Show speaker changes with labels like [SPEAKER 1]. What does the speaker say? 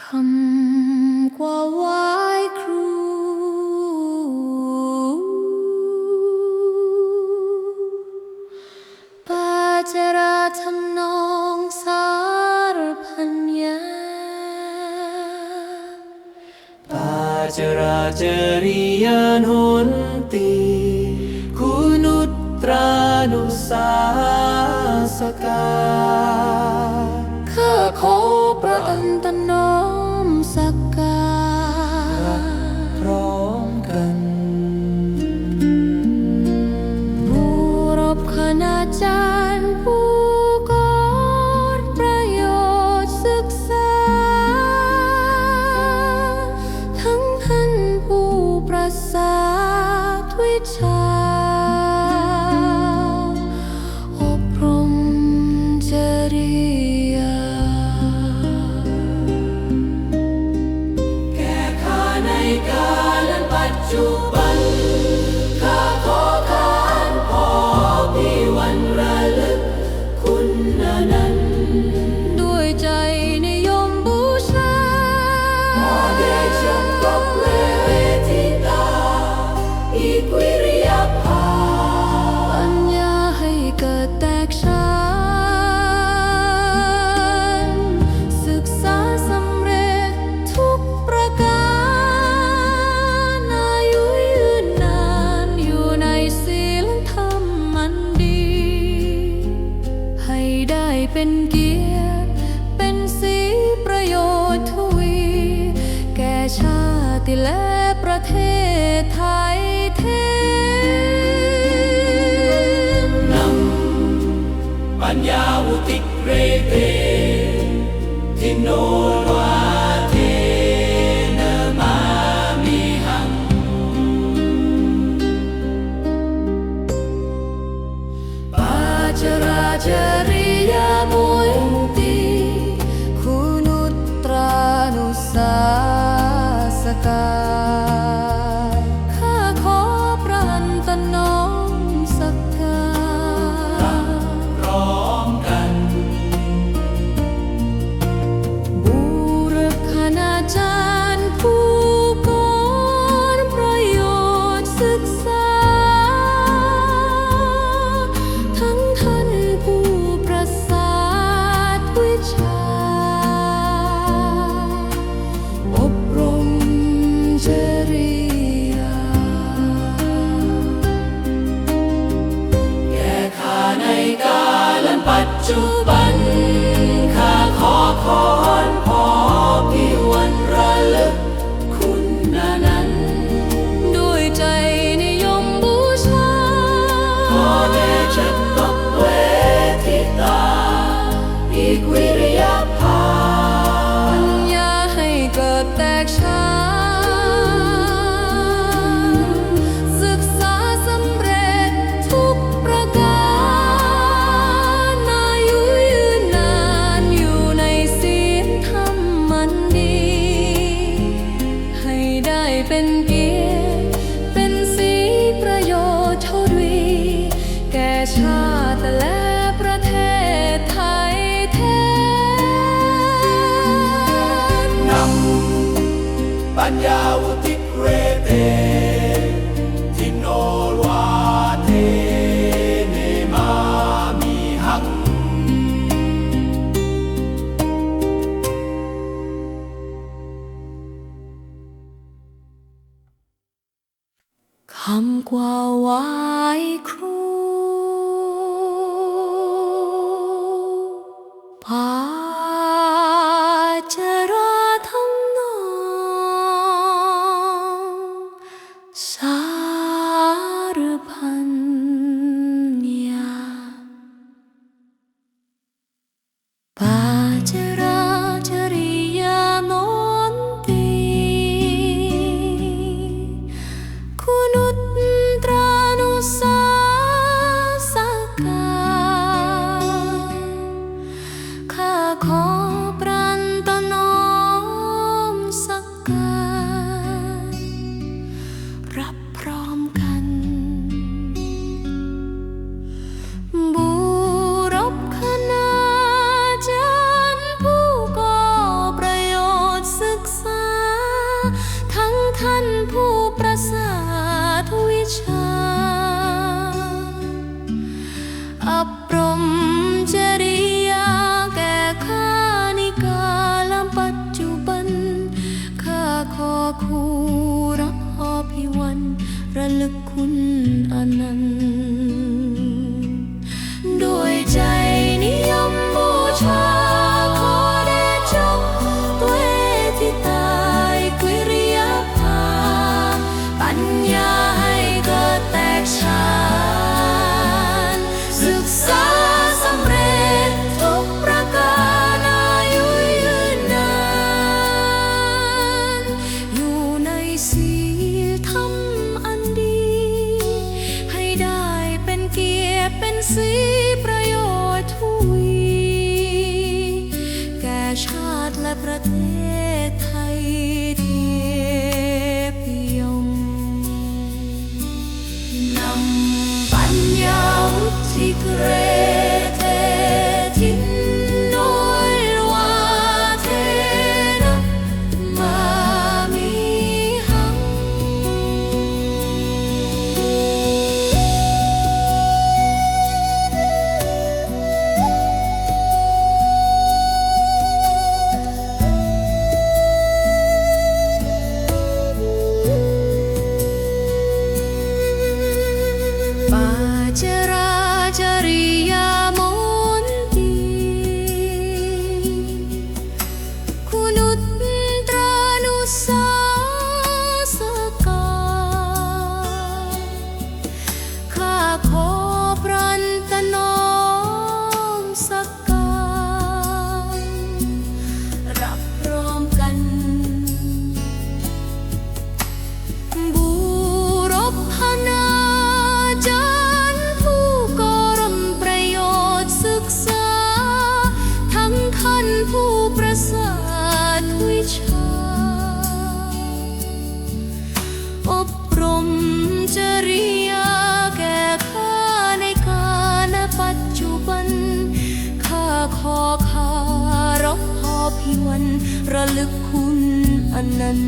[SPEAKER 1] คำกว่าไหว้ครู ปาจราธร
[SPEAKER 2] ร
[SPEAKER 1] ม
[SPEAKER 2] น
[SPEAKER 1] องสาร
[SPEAKER 2] พัน
[SPEAKER 1] ยา ปาจราจริยา
[SPEAKER 2] นห
[SPEAKER 1] นตี คุณุรานุสาสกาข้าขอประอันตน ประสาทวิชา อบรมจริยา
[SPEAKER 2] แก่ข้าในกาลปัจจุบัน
[SPEAKER 1] ปัญญาให้เกิดแตกฉานศึกษาสำเร็จทุกประการอายุยืนนานอยู่ในศีลธรรมมันดี ให้ได้เป็นกี शर्यामन्ति हुनुत्रानुसका ปั
[SPEAKER 2] ญญาวุติเรติโนวาเทเนมามีหัง
[SPEAKER 1] คำกว่าวายครู พา So ระลึกคุณอันนั้น